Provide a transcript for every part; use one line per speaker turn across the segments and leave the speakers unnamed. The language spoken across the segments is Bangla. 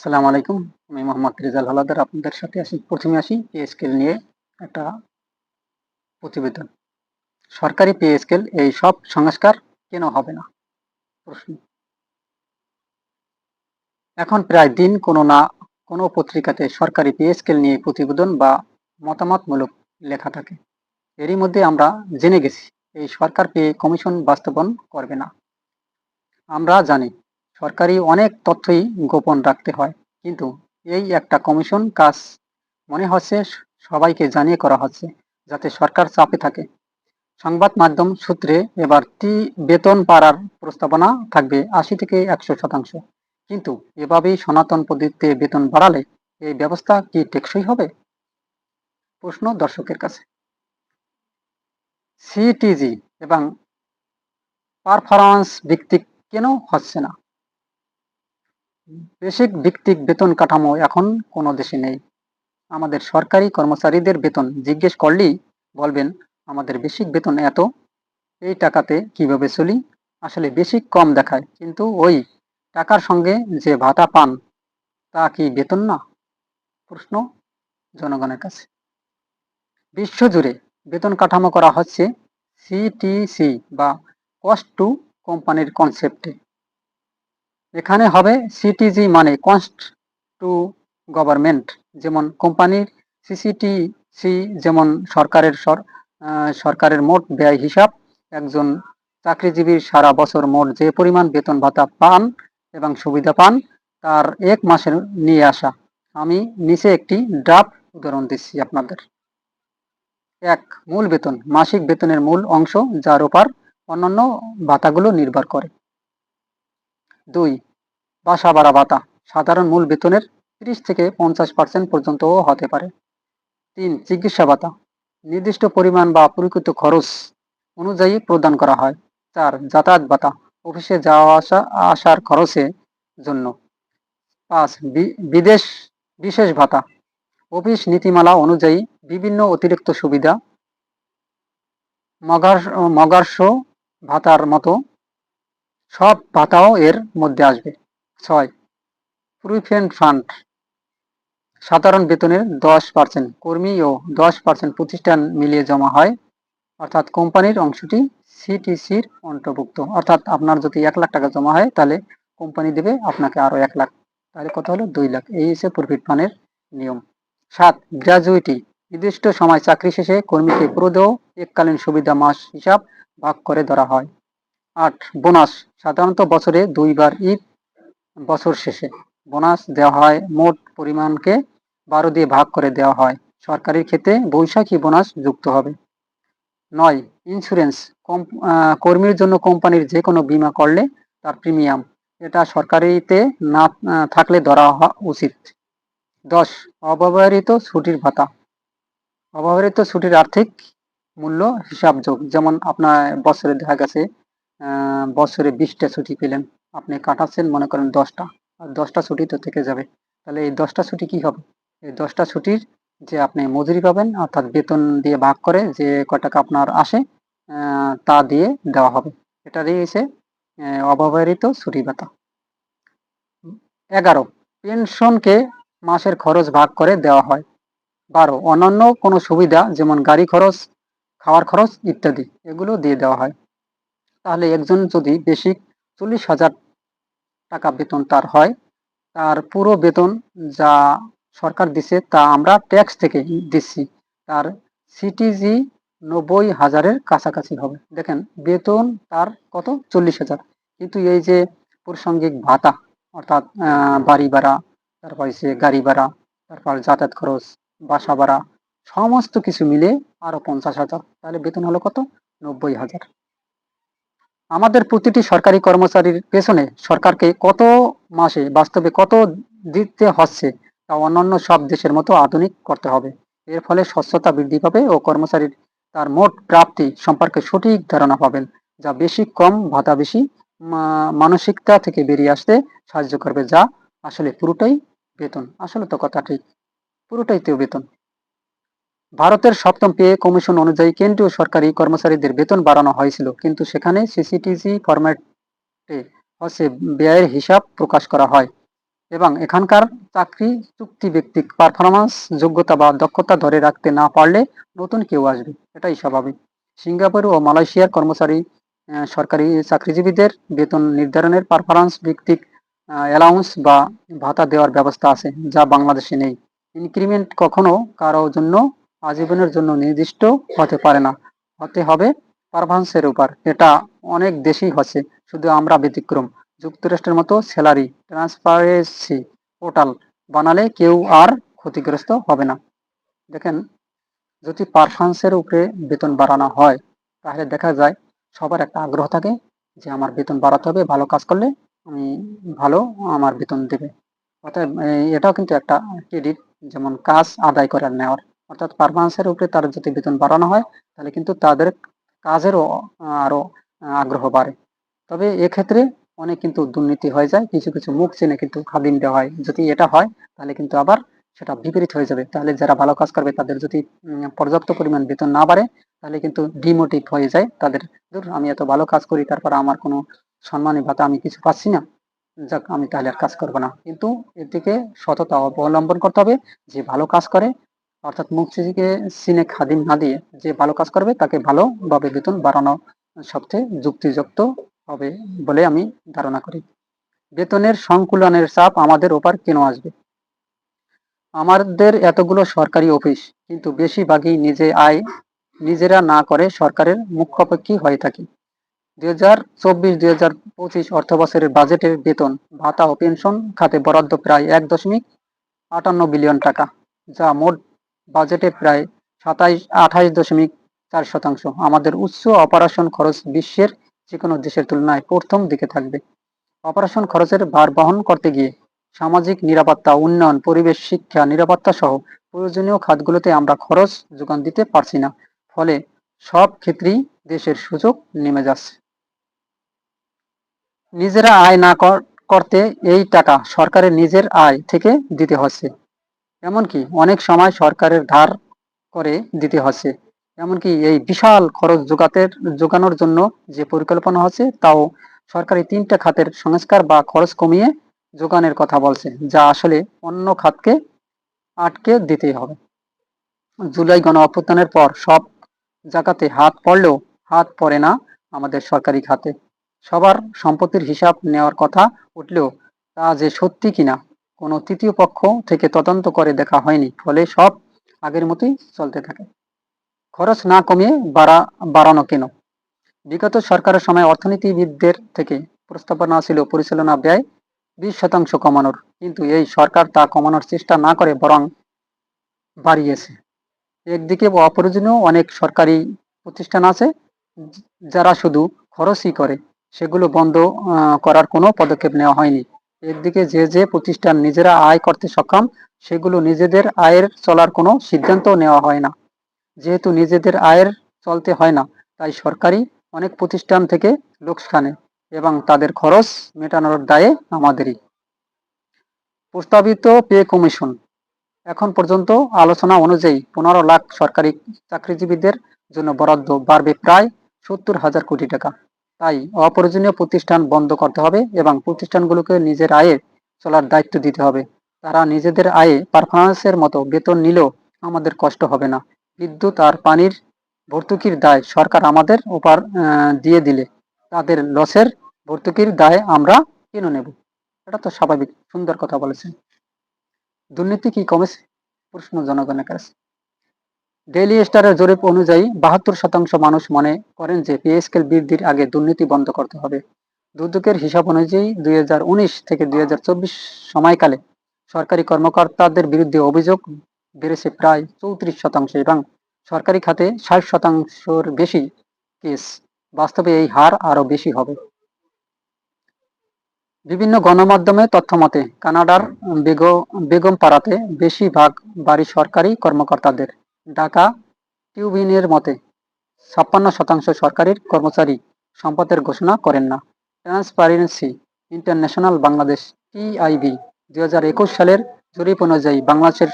সালাম আলাইকুম। আমি মোহাম্মদ রেজাল হালাদার। আপনাদের সাথে আসি, প্রথমে আসি পে স্কেল নিয়ে একটা প্রতিবেদন। সরকারি পে স্কেল এই সব সংস্কার কেন হবে না? প্রশ্ন। এখন প্রায় দিন কোনো না কোনো পত্রিকাতে সরকারি পে স্কেল নিয়ে প্রতিবেদন বা মতামতমূলক লেখা থাকে। এরই মধ্যে আমরা জেনে গেছি, এই সরকার পে কমিশন বাস্তবায়ন করবে না। আমরা জানি সরকারি অনেক তথ্যই গোপন রাখতে হয়, কিন্তু এই একটা কমিশন কাজ মনে হচ্ছে সবাইকে জানিয়ে করা হচ্ছে যাতে সরকার চাপে থাকে। সংবাদ মাধ্যম সূত্রে এবার তি বেতন পাড়ার প্রস্তাবনা থাকবে আশি থেকে একশো শতাংশ। কিন্তু এভাবেই সনাতন পদ্ধতিতে বেতন বাড়ালে এই ব্যবস্থা কি টেকসই হবে? প্রশ্ন দর্শকের কাছে। সিটিজি এবং পারফরমেন্স ভিত্তিক কেন হচ্ছে না? বেসিক ভিত্তিক বেতন কাঠামো এখন কোনো দেশে নেই। আমাদের সরকারি কর্মচারীদের বেতন জিজ্ঞেস করলেই বলবেন, আমাদের বেসিক বেতন এত, এই টাকাতে কীভাবে চলি? আসলে বেসিক কম দেখায়, কিন্তু ওই টাকার সঙ্গে যে ভাতা পান, তা কি বেতন না? প্রশ্ন জনগণের কাছে। বিশ্বজুড়ে বেতন কাঠামো করা হচ্ছে সিটিসি বা কস্ট টু কোম্পানির কনসেপ্টে। এখানে হবে সিটিজি মানে কস্ট টু গভর্নমেন্ট যেমন কোম্পানির সিসিটিসি যেমন সরকারের সরকারের মোট ব্যয় হিসাব, একজন চাকরিজীবীর সারা বছর মোট যে পরিমাণ বেতন ভাতা পান এবং সুবিধা পান, তার এক মাসের নিয়ে আসা। আমি নিচে একটি ড্রাফট উদাহরণ দিচ্ছি আপনাদের। এক, মূল বেতন, মাসিক বেতনের মূল অংশ যার উপর অন্যান্য ভাতাগুলো নির্ভর করে। দুই। বাসা ভাড়া ভাতা। সাধারণ মূল বেতনের তিরিশ থেকে পঞ্চাশ পার্সেন্ট পর্যন্তও হতে পারে। তিন, চিকিৎসা ভাতা। নির্দিষ্ট পরিমাণ বা পরিকৃত খরচ অনুযায়ী প্রদান করা হয়। চার, যাতায়াত ভাতা। অফিসে যাওয়া আসা, আসার খরচের জন্য। পাঁচ বিদেশ, বিশেষ ভাতা। অফিস নীতিমালা অনুযায়ী বিভিন্ন অতিরিক্ত সুবিধা মগার্স ভাতার মতো সব ভাতাও এর মধ্যে আসবে। ছয়। প্রভিডেন্ট ফান্ড সাধারণ বেতনের দশ পার্সেন্ট কর্মী ও দশ পার্সেন্ট প্রতিষ্ঠান মিলিয়ে জমা হয়। অর্থাৎ কোম্পানির অংশটি সিটিসির অন্তর্ভুক্ত। অর্থাৎ আপনার যদি এক লাখ টাকা জমা হয়, তাহলে কোম্পানি দেবে আপনাকে আরও এক লাখ। তাহলে কত হলো? দুই লাখ। এই হচ্ছে প্রফিট ফান্ডের নিয়ম। সাত। গ্র্যাজুইটি নির্দিষ্ট সময় চাকরি শেষে কর্মীকে প্রদেয় এককালীন সুবিধা মাস হিসাব ভাগ করে ধরা হয়। আট। বোনাস সাধারণত বছরে দুইবার ঈদ বছর শেষে। বোনাস দেওয়া হয়, মোট পরিমাণকে বারো দিয়ে ভাগ করে দেওয়া হয়। সরকারের ক্ষেত্রে বৈশাখী বোনাস যুক্ত হবে। নয় ইন্স্যুরেন্স কর্মীর জন্য কোম্পানির যে কোনো বিমা করলে তার প্রিমিয়াম এটা সরকারিতে না থাকলে ধরা উচিত। দশ, অব্যবহৃত ছুটির ভাতা। অব্যবহৃত ছুটির আর্থিক মূল্য হিসাবযোগ। যেমন আপনার বছরে দেখা গেছে বছরে বিশটা ছুটি পেলেন। আপনি কাটাচ্ছেন, মনে করেন দশটা। আর দশটা ছুটি তো থেকে যাবে। তাহলে এই দশটা ছুটি কি হবে? এই দশটা ছুটির যে আপনি মজুরি পাবেন, অর্থাৎ বেতন দিয়ে ভাগ করে যে ক টাকা আপনার আসে তা দিয়ে দেওয়া হবে। এটা দিয়েছে অব্যবহৃত ছুটি ভাতা। এগারো, পেনশনকে মাসের খরচ ভাগ করে দেওয়া হয়। বারো, অন্যান্য কোনো সুবিধা, যেমন গাড়ি খরচ, খাওয়ার খরচ ইত্যাদি, এগুলো দিয়ে দেওয়া হয়। তাহলে একজন যদি বেশি চল্লিশ হাজার টাকা বেতন তার হয়, তার পুরো বেতন যা সরকার দিছে তা আমরা ট্যাক্স থেকে দিচ্ছি। তার সিটিজি নব্বই হাজারের কাছাকাছি হবে। দেখেন, বেতন তার কত? চল্লিশ হাজার। কিন্তু এই যে প্রসঙ্গিক ভাতা, অর্থাৎ বাড়ি ভাড়া তারপর সে গাড়ি ভাড়া তারপর যাতায়াত খরচ, বাসা ভাড়া, সমস্ত কিছু মিলে আরও পঞ্চাশ হাজার। তাহলে বেতন হলো কত? নব্বই হাজার। আমাদের প্রতিটি সরকারি কর্মচারীর পেছনে সরকারকে কত মাসে, বাস্তবে কত দিতে হচ্ছে, তা অন্যান্য সব দেশের মতো আধুনিক করতে হবে। এর ফলে স্বচ্ছতা বৃদ্ধি পাবে ও কর্মচারীর তার মোট প্রাপ্তি সম্পর্কে সঠিক ধারণা পাবেন, যা বেশি কম, ভাতা বেশি মানসিকতা থেকে বেরিয়ে আসতে সাহায্য করবে, যা আসলে পুরোটাই বেতন। আসলে তো কথা ঠিক পুরোটাই তো বেতন। ভারতের সপ্তম পে কমিশন অনুযায়ী কেন্দ্রীয় সরকারি কর্মচারীদের বেতন বাড়ানো হয়েছিল, কিন্তু সেখানে সিসিটিজি ফরম্যাটে হচ্ছে ব্যয়ের হিসাব প্রকাশ করা হয় এবং এখানকার চাকরি, চুক্তি ব্যক্তিক পারফরমেন্স যোগ্যতা বা দক্ষতা ধরে রাখতে না পারলে নতুন কেউ আসবে, এটাই স্বাভাবিক। সিঙ্গাপুর ও মালয়েশিয়ার কর্মচারী সরকারি চাকরিজীবীদের বেতন নির্ধারণের পারফরমেন্স ভিত্তিক অ্যালাউন্স বা ভাতা দেওয়ার ব্যবস্থা আছে, যা বাংলাদেশে নেই। ইনক্রিমেন্ট কখনো কারও জন্য আজীবনের জন্য নির্দিষ্ট হতে পারে না। হতে হবে পারফরমেন্সের উপর। এটা অনেক দেশেই হচ্ছে, শুধু আমরা ব্যতিক্রম। যুক্তরাষ্ট্রের মতো স্যালারি, ট্রান্সপারেন্সি পোর্টাল বানালে কেউ আর ক্ষতিগ্রস্ত হবে না। দেখেন, যদি পারফরমেন্সের উপরে বেতন বাড়ানো হয়, তাহলে দেখা যায় সবার একটা আগ্রহ থাকে যে আমার বেতন বাড়াতে হবে, ভালো কাজ করলে আমি ভালো আমার বেতন দেবে। অর্থাৎ এটাও কিন্তু একটা ক্রেডিট, যেমন কাজ আদায় করে নেওয়ার। অর্থাৎ পারফরমেন্সের উপরে তার যদি বেতন বাড়ানো হয় তাহলে কিন্তু তাদের কাজেরও আরও আগ্রহ বাড়ে। তবে এক্ষেত্রে অনেক কিন্তু দুর্নীতি হয়ে যায় কিছু কিছু মুখ চেনে কিন্তু খাদিম দেওয়া হয়। যদি এটা হয় তাহলে কিন্তু আবার সেটা বিপরীত হয়ে যাবে। তাহলে যারা ভালো কাজ করবে তাদের যদি পর্যাপ্ত পরিমাণ বেতন না বাড়ে তাহলে কিন্তু ডিমোটিভ হয়ে যায় তাদের। ধুর, আমি এত ভালো কাজ করি তারপর আমার কোনো সম্মানী ভাতা আমি কিছু পাচ্ছি না। যাক আমি তাহলে আর কাজ করব না। কিন্তু এর দিকে সততা অবলম্বন করতে হবে। যে ভালো কাজ করে অর্থাৎ চিকে সিনে খাদিম না দিয়ে যে ভালো কাজ করবে, তাকে ভালোভাবে বেতন বাড়ানো সবচেয়ে যুক্তিযুক্ত হবে বলে আমি ধারণা করি। বেতনের সংকুলনের চাপ আমাদের ওপর কেন আসবে? আমাদের এতগুলো সরকারি অফিস, কিন্তু বেশিরভাগই নিজে আয় নিজেরা না করে সরকারের মুখ্যপক্ষী হয়ে থাকে। দুই হাজার চব্বিশ, দুই হাজার পঁচিশ অর্থ বছরের বাজেটের বেতন, ভাতা ও পেনশন খাতে বরাদ্দ প্রায় এক দশমিক আটান্ন বিলিয়ন টাকা, যা মোট বাজেটের প্রায় সাতাইশ, আঠাইশ দশমিক চার শতাংশ। আমাদের উচ্চ অপারেশন খরচ বিশ্বের যে কোনো দেশের তুলনায় প্রথম দিকে থাকবে। অপারেশন খরচের ভার বহন করতে গিয়ে সামাজিক নিরাপত্তা, উন্নয়ন, পরিবেশ, শিক্ষা, নিরাপত্তা সহ প্রয়োজনীয় খাতগুলোতে আমরা খরচ যোগান দিতে পারছি না। ফলে সব ক্ষেত্রেই দেশের সুযোগ নেমে যাচ্ছে। নিজেরা আয় না কর- করতে এই টাকা সরকারের নিজের আয় থেকে দিতে হচ্ছে। এমনকি অনেক সময় সরকারের ধার করে দিতে হচ্ছে। এমনকি এই বিশাল খরচ যোগাতে যোগানোর জন্য যে পরিকল্পনা হচ্ছে, তাও সরকারি তিনটা খাতের সংস্কার বা খরচ কমিয়ে যোগানের কথা বলছে, যা আসলে অন্য খাতকে আটকে দিতেই হবে। জুলাই গণ অভ্যুত্থানের পর সব জায়গাতে হাত পড়লেও হাত পড়ে না আমাদের সরকারি খাতে। সবার সম্পত্তির হিসাব নেওয়ার কথা উঠলেও তা যে সত্যি কিনা কোনো তৃতীয় পক্ষ থেকে তদন্ত করে দেখা হয়নি, ফলে সব আগের মতোই চলতে থাকে। খরচ না কমিয়ে বাড়া, বাড়ানো কেন? বিগত সরকারের সময় অর্থনীতিবিদদের থেকে প্রস্তাবনা ছিল পরিচালনা ব্যয় বিশ শতাংশ কমানোর, কিন্তু এই সরকার তা কমানোর চেষ্টা না করে বরং বাড়িয়েছে। একদিকে অপ্রয়োজনীয় অনেক সরকারি প্রতিষ্ঠান আছে, যারা শুধু খরচই করে, সেগুলো বন্ধ করার কোনো পদক্ষেপ নেওয়া হয়নি। একদিকে যে যে প্রতিষ্ঠান নিজেরা আয় করতে সক্ষম, সেগুলো নিজেদের আয়ের চলার কোনো সিদ্ধান্ত নেওয়া হয় না। যেহেতু নিজেদের আয়ের চলতে হয় না, তাই সরকারি অনেক প্রতিষ্ঠান থেকে লোকসানে এবং তাদের খরচ মেটানোর দায়ে আমাদেরই। প্রস্তাবিত পে কমিশন। এখন পর্যন্ত আলোচনা অনুযায়ী পনেরো লাখ সরকারি চাকরিজীবীদের জন্য বরাদ্দ বাড়বে প্রায় সত্তর হাজার কোটি টাকা। তাই অপ্রয়োজনীয় প্রতিষ্ঠান বন্ধ করতে হবে এবং প্রতিষ্ঠানগুলোকে নিজের আয়ে চলার দায়িত্ব দিতে হবে। তারা নিজেদের আয়ে পারফরমেন্সের মতো বেতন নিলেও আমাদের কষ্ট হবে না। বিদ্যুৎ আর পানির ভর্তুকির দায় সরকার আমাদের উপর দিয়ে দিলে তাদের লসের ভর্তুকির দায় আমরা কেন নেব। এটা তো স্বাভাবিক, সুন্দর কথা বলেছেন। দুর্নীতি কি কমেছে? প্রশ্ন জনগণের কাছে। ডেইলি স্টারের জরিপ অনুযায়ী বাহাত্তর শতাংশ মানুষ মনে করেন যে পে স্কেল বৃদ্ধির আগে দুর্নীতি বন্ধ করতে হবে। দুদকের হিসাব অনুযায়ী দুই হাজার উনিশ থেকে দুই হাজার চব্বিশ সময়কালে সরকারি কর্মকর্তাদের বিরুদ্ধে অভিযোগ বেড়েছে প্রায় চৌত্রিশ শতাংশ এবং সরকারি খাতে ষাট শতাংশের বেশি কেস। বাস্তবে এই হার আরও বেশি হবে। বিভিন্ন গণমাধ্যমে তথ্য মতে কানাডার বেগ- পাড়াতে বেশিরভাগ বাড়ি সরকারি কর্মকর্তাদের ঢাকা টিউবিনের মতে ছাপ্পান্ন শতাংশ সরকারি কর্মচারী সম্পদের ঘোষণা করেন না। ট্রান্সপারেন্সি ইন্টারন্যাশনাল বাংলাদেশ টিআইবি দুই হাজার একুশ সালের জরিপ অনুযায়ী বাংলাদেশের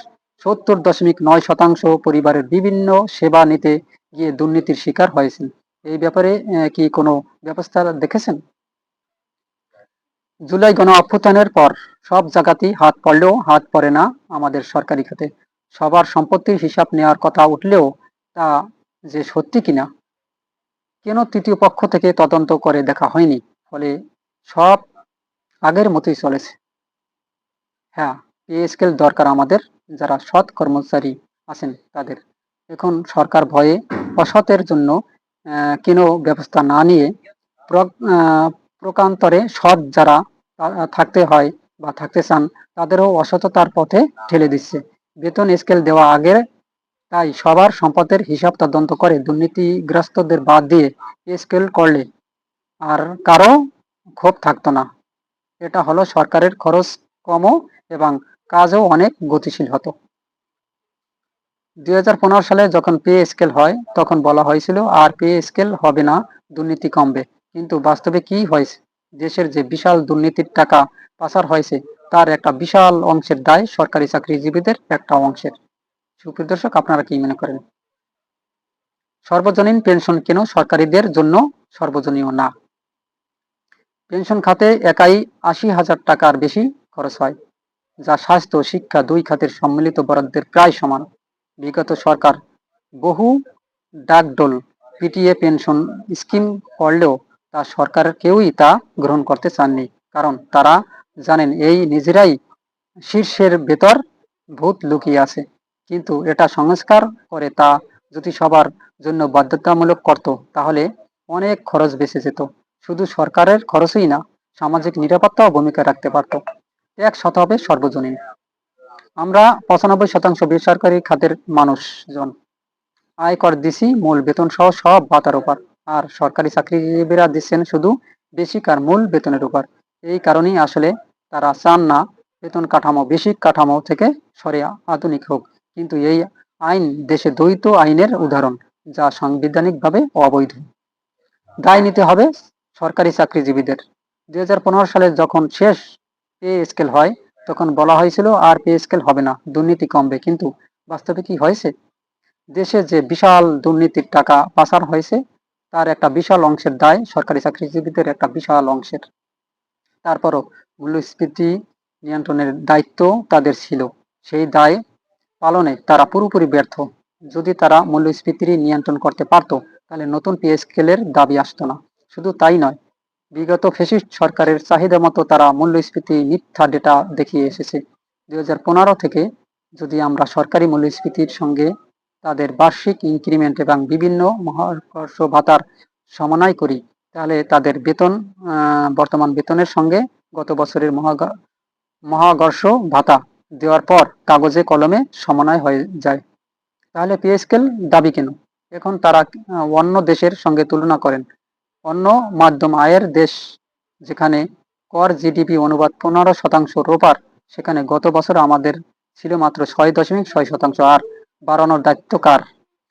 সত্তর দশমিক নয় শতাংশ পরিবারের বিভিন্ন সেবা নিতে গিয়ে দুর্নীতির শিকার হয়েছেন। এই ব্যাপারে কি কোনো ব্যবস্থা দেখেছেন? জুলাই গণ অভ্যুত্থানের পর সব জায়গাতেই হাত পড়লেও হাত পড়ে না আমাদের সরকারি খাতে। সবার সম্পত্তির হিসাব নেওয়ার কথা উঠলেও তা যে সত্যি কিনা, কেন তৃতীয় পক্ষ থেকে তদন্ত করে দেখা হয়নি? ফলে সব আগের মতোই চলেছে। হ্যাঁ পে স্কেল দরকার আমাদের। যারা সৎ কর্মচারী আছেন তাদের। এখন সরকার ভয়ে অসতের জন্য কেন ব্যবস্থা না নিয়ে প্রকান্তরে সৎ যারা থাকতে হয় বা থাকতে চান, তাদেরও অসততার পথে ঠেলে দিচ্ছে। বেতন স্কেল দেওয়া আগে, তাই সবার সম্পদের হিসাব তদন্ত করে দুর্নীতিগ্রস্তদের বাদ দিয়ে স্কেল করলে আর কারও ক্ষোভ থাকতো না। এটা হলো সরকারের খরচ কমও এবং কাজও অনেক গতিশীল হতো। দুই হাজার পনেরো সালে যখন পে স্কেল হয়, তখন বলা হয়েছিল, আর পে স্কেল হবে না, দুর্নীতি কমবে। কিন্তু বাস্তবে কি হয়েছে? দেশের যে বিশাল দুর্নীতির টাকা পাচার হয়েছে তার একটা বিশাল অংশের দায় সরকারি চাকরিজীবীদের একটা অংশের। সুপ্রিয় দর্শক, আপনারা কি মনে করেন? সর্বজনীন পেনশন কেন সরকারিদের জন্য সর্বজনীয় না? পেনশন খাতে একাই আশি হাজার টাকার বেশি খরচ হয়, যা স্বাস্থ্য, শিক্ষা, দুই খাতের সম্মিলিত বরাদ্দের প্রায় সমান। বিগত সরকার বহু ডাকডোল পিটিএ পেনশন স্কিম করলেও তা সরকারের কেউই তা গ্রহণ করতে চাননি, কারণ তারা জানেন, এই নিজেরাই শীর্ষের ভেতর ভূত লুকিয়ে আছে। কিন্তু এটা সংস্কার করে তা যদি সবার জন্য বাধ্যতামূলক করত, তাহলে অনেক খরচ বেঁচে যেত। শুধু সরকারের খরচই না, সামাজিক নিরাপত্তাও ভূমিকা রাখতে পারত। এক শত হবে সর্বজনীন। আমরা পঁচানব্বই শতাংশ বেসরকারি খাতের মানুষজন। আয় কর দিছি, মূল বেতন সহ সব ভাতার উপর। আর সরকারি চাকরিজীবীরা দিচ্ছেন শুধু বেসিক আর মূল বেতনের উপর। এই কারণেই আসলে তারা চান না। বেতন কাঠামো বেসিক কাঠামো থেকে সরে আধুনিক হোক। কিন্তু এই আইন দেশে দ্বৈত আইনের উদাহরণ, যা সাংবিধানিকভাবে অবৈধ। দায় নিতে হবে সরকারি চাকরিজীবীদের। দুই সালে যখন শেষ পে স্কেল হয়, তখন বলা হয়েছিল, আর পে স্কেল হবে না, দুর্নীতি কমবে। কিন্তু বাস্তবে কি হয়েছে? দেশে যে বিশাল দুর্নীতির টাকা পাচার হয়েছে, তার একটা বিশাল অংশের দায় সরকারি চাকরিজীবীদের একটা বিশাল অংশের। তারপরও মূল্যস্ফীতি নিয়ন্ত্রণের দায়িত্ব তাদের ছিল। সেই দায় পালনে তারা পুরোপুরি ব্যর্থ। যদি তারা মূল্যস্ফীতির নিয়ন্ত্রণ করতে পারত, তাহলে নতুন পে স্কেলের দাবি আসতো না। শুধু তাই নয়, বিগত ফেসিস্ট সরকারের চাহিদা মতো তারা মূল্যস্ফীতি মিথ্যা ডেটা দেখিয়ে এসেছে। দু হাজার পনেরো থেকে যদি আমরা সরকারি মূল্যস্ফীতির সঙ্গে তাদের বার্ষিক ইনক্রিমেন্ট এবং বিভিন্ন মহাকর্ষ ভাতার সমন্বয় করি, তাহলে তাদের বেতন বর্তমান বেতনের সঙ্গে গত বছরের মহাগা- মহাকর্ষ ভাতা দেওয়ার পর কাগজে কলমে সমন্বয় হয়ে যায়। তাহলে পে স্কেল দাবি কেন? এখন তারা অন্য দেশের সঙ্গে তুলনা করেন। অন্য মাধ্যম আয়ের দেশ যেখানে কর জিডিপি অনুবাদ পনেরো শতাংশ রোপার, সেখানে গত বছর আমাদের ছিল মাত্র ছয় দশমিক ছয় শতাংশ। আর বাড়ানোর দায়িত্ব কার?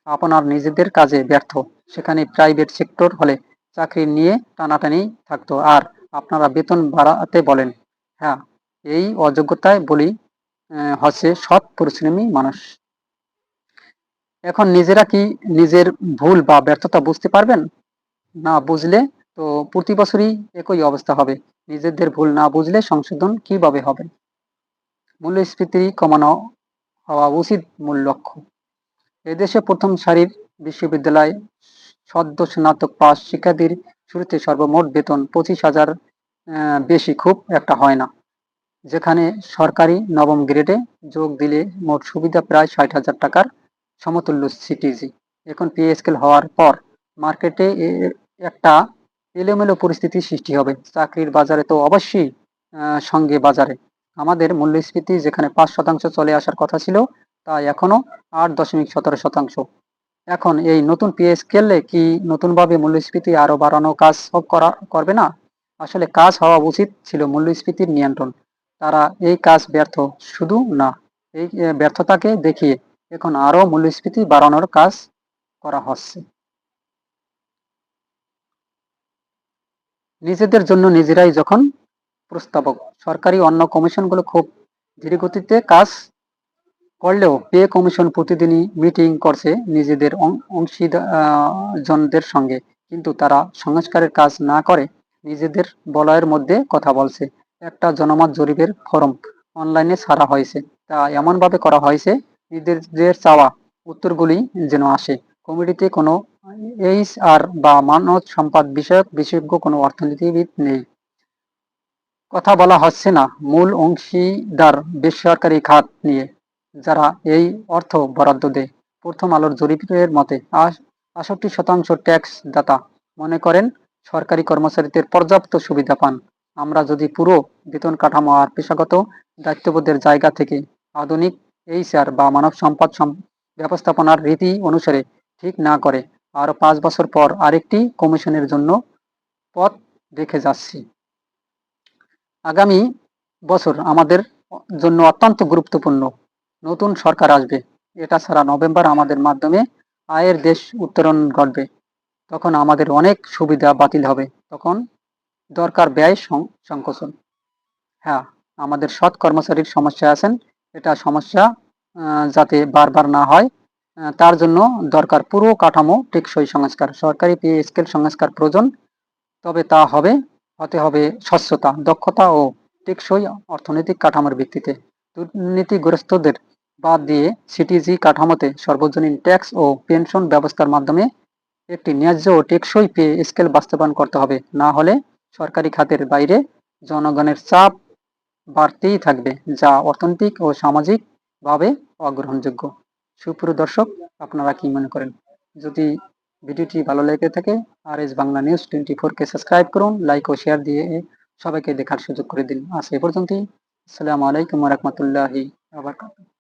আপনার নিজেদের কাজে ব্যর্থ। সেখানে প্রাইভেট সেক্টর হলে চাকরি নিয়ে টানাটানি থাকতো। আর আপনারা বেতন বাড়াতে বলেন। হ্যাঁ এই অযোগ্যতায় বলি হচ্ছে সৎ পরিশ্রমী মানুষ। এখন নিজেরা কি নিজের ভুল বা ব্যর্থতা বুঝতে পারবেন? না বুঝলে তো প্রতি বছরই একই অবস্থা হবে। নিজেদের ভুল না বুঝলে সংশোধন কীভাবে হবে? মূল্যস্ফীতি কমানো হওয়া উচিত মূল লক্ষ্য। এদেশে প্রথম সারির বিশ্ববিদ্যালয় সদ্য স্নাতক পাস শিক্ষার্থীর শুরুতে সর্বমোট বেতন পঁচিশ হাজার বেশি খুব একটা হয় না। যেখানে সরকারি নবম গ্রেডে যোগ দিলে মোট সুবিধা প্রায় ষাট হাজার টাকার সমতুল্য সিটিজি এখন পে স্কেল হওয়ার পর মার্কেটে একটা এলোমেলো পরিস্থিতি সৃষ্টি হবে। চাকরির বাজারে তো অবশ্যই সঙ্গে বাজারে। আমাদের মূল্যস্ফীতি যেখানে পাঁচ শতাংশ চলে আসার কথা ছিল, তা এখনও আট দশমিক সতেরো শতাংশ। এখন এই নতুন পে স্কেলে কি নতুনভাবে মূল্যস্ফীতি আরও বাড়ানো কাজ সব করা করবে না? আসলে কাজ হওয়া উচিত ছিল মূল্যস্ফীতির নিয়ন্ত্রণ। তারা এই কাজ ব্যর্থ শুধু না, এই ব্যর্থতাকে দেখিয়ে এখন আরও মূল্যস্ফীতি বাড়ানোর কাজ করা হচ্ছে। নিজেদের জন্য নিজেরাই যখন প্রস্তাবক, সরকারি অন্য কমিশনগুলো খুব ধীরগতিতে কাজ করলেও পে কমিশন প্রতিদিনই মিটিং করছে নিজেদের অংশীদারজনদের সঙ্গে। কিন্তু তারা সংস্কারের কাজ না করে নিজেদের বলয়ের মধ্যে কথা বলছে। একটা জনমত জরিপের ফরম অনলাইনে ছাড়া হয়েছে। তা এমনভাবে করা হয়েছে, নিজেদের চাওয়া উত্তরগুলি যেন আসে। কমিটিতে কোনো এইচ আর বা মানব সম্পদ বিষয়ক বিশেষজ্ঞ কোনো অর্থনীতিবিদ নেই। কথা বলা হচ্ছে না। মূল অংশীদার বেসরকারি খাত নিয়ে যারা এই অর্থ বরাদ্দ দেয়। প্রথম আলোর জরিপের মতে আষট্টি শতাংশ ট্যাক্স দাতা মনে করেন সরকারি কর্মচারীদের পর্যাপ্ত সুবিধা পান। আমরা যদি পুরো বেতন কাঠামো আর পেশাগত দায়িত্ববোধের জায়গা থেকে আধুনিক এইচআর বা মানব সম্পদ ব্যবস্থাপনার রীতি অনুসারে ঠিক না করে, আরও পাঁচ বছর পর আরেকটি কমিশনের জন্য পথ দেখে যাচ্ছি। আগামী বছর আমাদের জন্য অত্যন্ত গুরুত্বপূর্ণ। নতুন সরকার আসবে। এটা ছাড়া নভেম্বর আমাদের মাধ্যমে আয়ের দেশ উত্তরণ ঘটবে। তখন আমাদের অনেক সুবিধা বাতিল হবে। তখন দরকার ব্যয় সংকোচন। হ্যাঁ আমাদের সৎ কর্মচারীর সমস্যা আছেন। এটা সমস্যা যাতে বারবার না হয়। তার জন্য দরকার পুরো কাঠামো টেকসই সংস্কার। সরকারি পে স্কেল সংস্কার প্রয়োজন। তবে তা হবে, হতে হবে স্বচ্ছতা, দক্ষতা ও টেকসই অর্থনৈতিক কাঠামোর ভিত্তিতে। দুর্নীতিগ্রস্তদের বাদ দিয়ে সিটিজি কাঠামোতে সর্বজনীন ট্যাক্স ও পেনশন ব্যবস্থার মাধ্যমে একটি ন্যায্য ও টেকসই পে স্কেল বাস্তবায়ন করতে হবে। না হলে সরকারি খাতের বাইরে জনগণের চাপ বাড়তেই থাকবে, যা অর্থনৈতিক ও সামাজিকভাবে অগ্রহণযোগ্য। সুপ্রিয় দর্শক, আপনারা কি মনে করেন? যদি ভিডিওটি ভালো লেগে থাকে আর এস বাংলা নিউজ টোয়েন্টি ফোরকে সাবস্ক্রাইব করুন, লাইক ও শেয়ার দিয়ে সবাইকে দেখার সুযোগ করে দিন। আজ এ পর্যন্তই। আসসালামু আলাইকুম রহমতুল্লাহি আবরকাতুহ